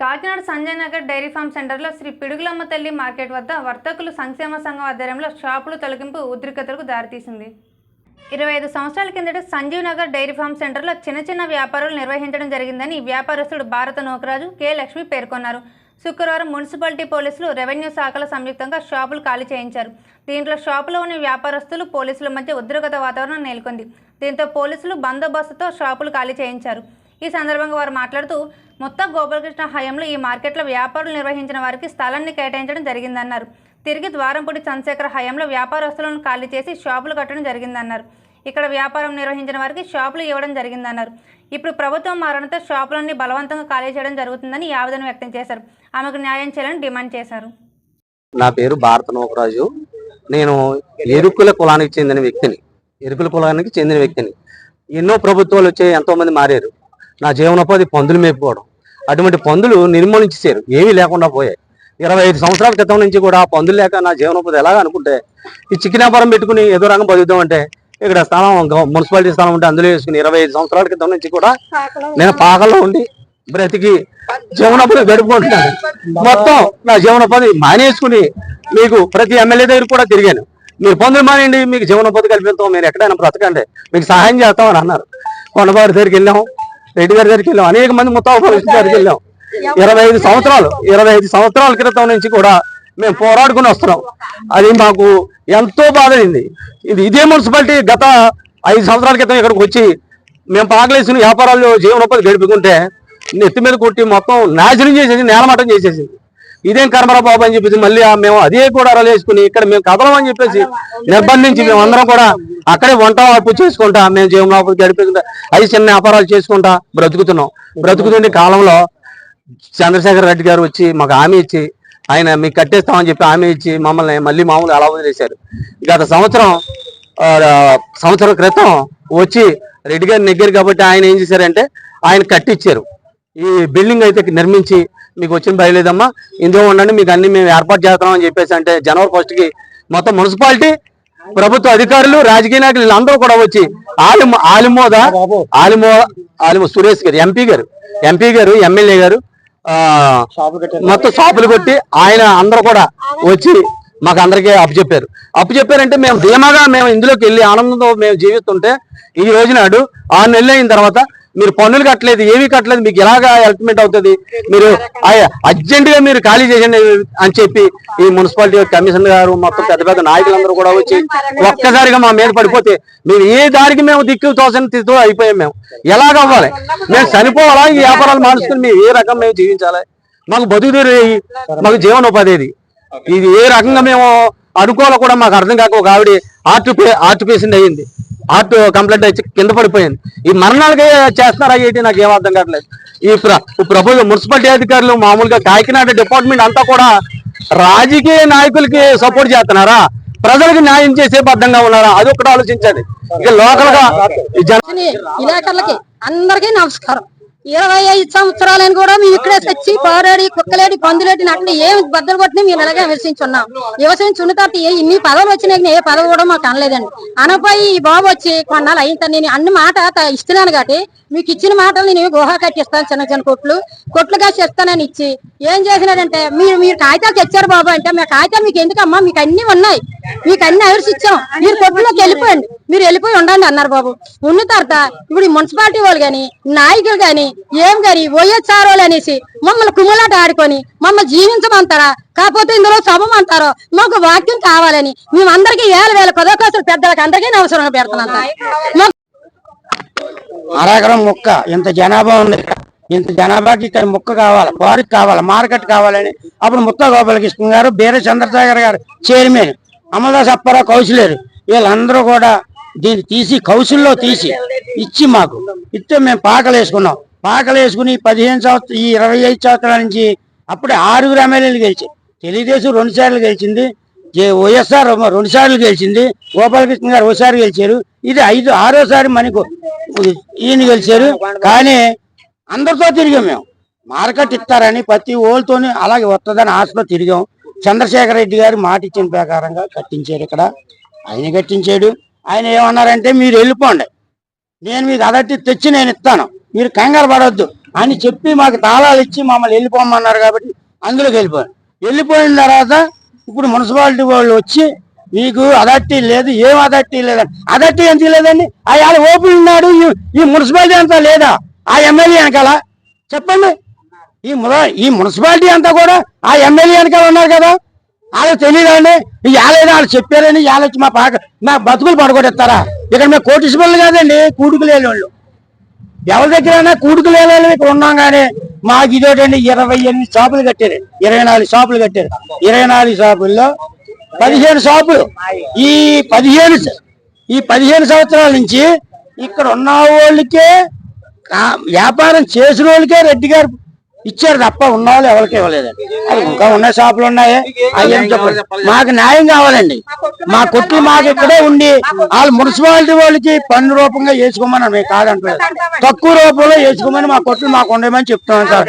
Kakinada Sanjay Nagar dairy farm సెంటర్లో శ్రీ పిడుగులమ్మ తల్లి market వద్ద వర్తకులు సంక్షేమ సంఘం ఆధ్వర్యంలో షాపులు తొలగింపు ఉద్రిక్తతలకు దారితీసింది. ఇరవై ఐదు సంవత్సరాల కిందట సంజీవ్ నగర్ డైరీ ఫామ్ సెంటర్లో చిన్న చిన్న వ్యాపారాలు నిర్వహించడం జరిగిందని వ్యాపారస్తుడు భారత నోకరాజు కె లక్ష్మి పేర్కొన్నారు. శుక్రవారం మున్సిపాలిటీ పోలీసులు రెవెన్యూ శాఖల సంయుక్తంగా షాపులు ఖాళీ చేయించారు. దీంట్లో షాపులో ఉన్న వ్యాపారస్తులు పోలీసుల మధ్య ఉద్రిక్త వాతావరణం నెలకొంది. దీంతో పోలీసులు బందోబస్తుతో షాపులు ఖాళీ చేయించారు. ఈ సందర్భంగా వారు మాట్లాడుతూ మొత్తం గోపాలకృష్ణ హయాంలో ఈ మార్కెట్లో వ్యాపారులు నిర్వహించిన వారికి స్థలాన్ని కేటాయించడం జరిగిందన్నారు. తిరిగి ద్వారంపూడి చంద్రశేఖర హయాంలో వ్యాపారస్తులను ఖాళీ చేసి షాపులు కట్టడం జరిగిందన్నారు. ఇక్కడ వ్యాపారం నిర్వహించిన వారికి షాపులు ఇవ్వడం జరిగిందన్నారు. ఇప్పుడు ప్రభుత్వం మారణంతో షాపులన్నీ బలవంతంగా ఖాళీ చేయడం జరుగుతుందని ఆవేదన వ్యక్తం చేశారు. ఆమెకు న్యాయం చేయాలని డిమాండ్ చేశారు. నా పేరు భారత నోకరాజు. నేను ఎరుకుల కులానికి చెందిన వ్యక్తిని ఎరుకుల కులానికి చెందిన వ్యక్తిని. ఎన్నో ప్రభుత్వాలు వచ్చి ఎంతో మంది మారారు. నా జీవనోపాధి పందులు మేపుకోవడం. అటువంటి పందులు నిర్మూలించేశారు. ఏమీ లేకుండా పోయాయి. ఇరవై ఐదు సంవత్సరాల క్రితం నుంచి కూడా ఆ పందులు లేక నా జీవనోపాధి ఎలాగ అనుకుంటే ఈ చికెన్ వ్యాపారం పెట్టుకుని ఏదో రంగం బతుకుతాం అంటే ఇక్కడ స్థలం మున్సిపాలిటీ స్థలం ఉంటే అందులో వేసుకుని ఇరవై ఐదు సంవత్సరాల క్రితం నుంచి కూడా నేను పాకల్లో ఉండి బ్రతికి జీవనోపాధి గడుపుకుంటున్నాను. మొత్తం నా జీవనోపాధి మానేసుకుని మీకు ప్రతి ఎమ్మెల్యే దగ్గర కూడా తిరిగాను. మీరు పొందులు మానేయండి మీకు జీవనోపాధి కల్పిస్తాం మీరు ఎక్కడైనా బ్రతకండి మీకు సహాయం చేస్తామని అన్నారు. కొండబారి దగ్గరికి వెళ్ళాం. రెడ్డి గారి దగ్గరికి వెళ్ళాం. అనేక మంది పోలీసు దగ్గరికి వెళ్ళాం. ఇరవై ఐదు సంవత్సరాలు ఇరవై ఐదు సంవత్సరాల క్రితం నుంచి కూడా మేము పోరాడుకుని వస్తున్నాం. అది మాకు ఎంతో బాధైంది. ఇది ఇదే మున్సిపాలిటీ గత ఐదు సంవత్సరాల క్రితం ఇక్కడికి వచ్చి మేము పాకలేసిన వ్యాపారాలు జీవనోపాధి గడుపుకుంటే నెత్తి మీద కొట్టి మొత్తం నాశనం చేసేసి నేలమట్టం చేసేసింది. ఇదేం కర్మరా బాబు అని చెప్పేసి మళ్ళీ మేము అదే కూడా వేసుకుని ఇక్కడ మేము కదలం అని చెప్పేసి నిర్బంధించి మేము అందరం కూడా అక్కడే వంట అప్పు చేసుకుంటా మేము జీవనోపాధి గడిపేసుకుంటా అవి చిన్న వ్యాపారాలు చేసుకుంటా బ్రతుకుతున్నాం. బ్రతుకుతుండే కాలంలో చంద్రశేఖర్ రెడ్డి గారు వచ్చి మాకు హామీ ఇచ్చి ఆయన మీకు కట్టేస్తామని చెప్పి హామీ ఇచ్చి మమ్మల్ని మళ్ళీ మామూలు అలా వదిలేశారు. గత సంవత్సరం సంవత్సరం క్రితం వచ్చి రెడ్డి గారి నెగ్గారు కాబట్టి ఆయన ఏం చేశారంటే ఆయన కట్టించారు ఈ బిల్డింగ్ అయితే నిర్మించి మీకు వచ్చిన బయలేదమ్మా ఇందులో ఉండండి మీకు అన్ని మేము ఏర్పాటు చేస్తాం అని చెప్పేసి అంటే జనవరి ఫస్ట్కి మొత్తం మున్సిపాలిటీ ప్రభుత్వ అధికారులు రాజకీయ నాయకులు వీళ్ళందరూ కూడా వచ్చి ఆలిమో ఆలిమోద ఆలిమో ఆలిమో సురేష్ గారు ఎంపీ గారు ఎంపీ గారు ఎమ్మెల్యే గారు మొత్తం షాపులు కొట్టి ఆయన అందరూ కూడా వచ్చి మాకు అందరికీ అప్పు చెప్పారు. అప్పు చెప్పారంటే మేము ధీమాగా మేము ఇందులోకి వెళ్ళి ఆనందంతో మేము జీవిస్తుంటే ఈ రోజు నాడు ఆరు నెలలు అయిన తర్వాత మీరు పన్నులు కట్టలేదు ఏవి కట్టలేదు మీకు ఎలాగా హెల్ప్మెంట్ అవుతుంది? మీరు అర్జెంట్గా మీరు ఖాళీ చేయండి అని చెప్పి ఈ మున్సిపాలిటీ కమిషనర్ గారు మొత్తం పెద్ద పెద్ద నాయకులందరూ కూడా వచ్చి ఒక్కసారిగా మా మీద పడిపోతే మేము ఏ దారికి మేము దిక్కు తోసని స్థితిలో అయిపోయాం మేము. ఎలాగ అవ్వాలి? మేము చనిపోవాలా? ఈ వ్యాపారాలు మానుసుకుని మేము ఏ రకం మేము జీవించాలి? మాకు బతుకుదేరు మాకు జీవనోపాధి ఇది ఇది ఏ రకంగా మేము అనుకోవాలో కూడా మాకు అర్థం కాక ఒక ఆవిడ ఆర్ట్ పే ఆర్ట్ పేషెంట్ అయ్యింది ఆర్ట్ కంప్లైంట్ వచ్చి కింద పడిపోయింది. ఈ మరణాలకే చేస్తున్నారా ఏంటి నాకు ఏం అర్థం కావట్లేదు. ఈ ప్రభుత్వ మున్సిపాలిటీ అధికారులు మామూలుగా కాకినాడ డిపార్ట్మెంట్ అంతా కూడా రాజకీయ నాయకులకి సపోర్ట్ చేస్తున్నారా? ప్రజలకు న్యాయం చేసే బద్ధంగా ఉన్నారా? అది ఒకటి ఆలోచించాలి ఇక లోకల్గా అందరికీ నమస్కారం. ఇరవై ఐదు సంవత్సరాలని కూడా మేము ఇక్కడే తెచ్చి పోరాడి కుక్కలేడి పందులేటి నట్లు ఏం బద్దలు కొట్టినా మేము ఇలాగే విమర్శించున్నాం విమర్శించున్న తర్వాత ఏ ఇన్ని పదవులు వచ్చినాయి ఏ పదవి కూడా మాకు అనలేదండి. అనపోయి ఈ బాబు వచ్చి కొన్నాళ్ళు అయిన నేను అన్ని మాట ఇస్తున్నాను కాబట్టి మీకు ఇచ్చిన మాటలు నేను గుహ కట్టిస్తాను చిన్న చిన్న కొట్లు. కొట్లుగా చేస్తానని ఇచ్చి ఏం చేసినాడంటే మీరు మీరు కాగితాలు తెచ్చారు బాబు అంటే మీ కాగితాలు మీకు ఎందుకమ్మా? మీకు అన్ని ఉన్నాయి. మీకు అన్ని ఇచ్చాం. మీరు కొట్టులోకి వెళ్ళిపోయండి. మీరు వెళ్ళిపోయి ఉండండి అన్నారు బాబు. ఉన్న తర్వాత ఇప్పుడు మున్సిపాలిటీ వాళ్ళు కానీ నాయకులు కానీ ఏం కానీ వైఎస్ఆర్ వాళ్ళు అనేసి మమ్మల్ని కుమ్మలాట ఆడుకొని మమ్మల్ని జీవించమంటారా? కాకపోతే ఇందులో శవమంటారో మాకు వాక్యం కావాలని మేమందరికీ వేల వేల పదవకాసులు పెద్దలకు అందరికీ అవసరం పెడుతున్నాం అరగరం ముక్క. ఇంత జనాభా ఉంది ఇంత జనాభాకి ఇక్కడ ముక్క కావాలి పార్క్ కావాలి మార్కెట్ కావాలని అప్పుడు ముత్త గోపాలకృష్ణ గారు బీర చంద్రశేఖర్ గారు చైర్మన్. అమలదాస్ అప్పారావు కౌన్సిలర్ వీళ్ళందరూ కూడా దీన్ని తీసి కౌన్సిల్లో తీసి ఇచ్చి మాకు. ఇస్తే మేము పాకలు వేసుకున్నాం. పాకలు వేసుకుని పదిహేను సంవత్సరం ఈ ఇరవై ఐదు సంవత్సరాల నుంచి అప్పుడే ఆరుగురు ఎమ్మెల్యేలు గెలిచి తెలుగుదేశం రెండు సార్లు గెలిచింది జే- వైఎస్ఆర్ రెండు సార్లు గెలిచింది గోపాలకృష్ణ గారు ఒకసారి గెలిచారు. ఇది ఐదు ఆరోసారి మనకు ఈయన గెలిచారు. కానీ అందరితో తిరిగాం మేము. మార్కెట్ ఇస్తారని ప్రతి ఓళ్ళతోనే అలాగే వస్తుందని ఆశతో తిరిగాం. చంద్రశేఖర రెడ్డి గారు మాట ఇచ్చిన ప్రకారంగా కట్టించాడు ఇక్కడ. ఆయన కట్టించాడు. ఆయన ఏమన్నారంటే మీరు వెళ్ళిపోండి. నేను మీకు అదట్టి తెచ్చి నేను ఇస్తాను. మీరు కంగారు పడవద్దు అని చెప్పి మాకు తాళాలు ఇచ్చి మమ్మల్ని వెళ్ళిపోమన్నారు కాబట్టి అందులోకి వెళ్ళిపోయాను వెళ్ళిపోయిన తర్వాత ఇప్పుడు మున్సిపాలిటీ వాళ్ళు వచ్చి మీకు అదట్టి లేదు ఏం అదట్టి లేదండి అదట్టి ఎందుకు లేదండి? ఆ ఓపెన్ ఉన్నాడు. ఈ- ఈ మున్సిపాలిటీ అంతా లేదా? ఆ ఎమ్మెల్యే వెనకాల? చెప్పండి. ఈ ఈ మున్సిపాలిటీ అంతా కూడా ఆ ఎమ్మెల్యే వెనకాల ఉన్నారు కదా. వాళ్ళకి తెలియదండి ఈ వాళ్ళు చెప్పారని యాలొచ్చి మా పాక మా బతుకులు పడగొట్టేస్తారా? ఇక్కడ మేము కోటీశ్వర్లు కాదండి కూడుకులేని వాళ్ళు ఎవరి దగ్గరైనా కూడుకులు లేని వాళ్ళు ఇక్కడ ఉన్నాం కానీ మాకు ఇదేటండి ఇరవై ఎనిమిది షాపులు కట్టారు. ఇరవై నాలుగు షాపులు కట్టారు. ఇరవై నాలుగు షాపుల్లో పదిహేను షాపులు. ఈ పదిహేను ఈ పదిహేను సంవత్సరాల నుంచి ఇక్కడ ఉన్న వాళ్ళకే వ్యాపారం చేసిన వాళ్ళకే రెడ్డి గారు ఇచ్చారు తప్ప ఉన్న వాళ్ళు ఎవరికి ఇవ్వలేదండి. అది ఇంకా ఉన్న షాపులు ఉన్నాయి. అవి ఏం చెప్పండి. మాకు న్యాయం కావాలండి. మా కొట్లు మాకు ఇక్కడే ఉండి వాళ్ళు మున్సిపాలిటీ వాళ్ళకి పన్ను రూపంగా వేసుకోమని మేము కాదంటలేదు తక్కువ రూపంలో వేసుకోమని మా కొట్లు మాకు ఉండేమని చెప్తున్నాం సార్.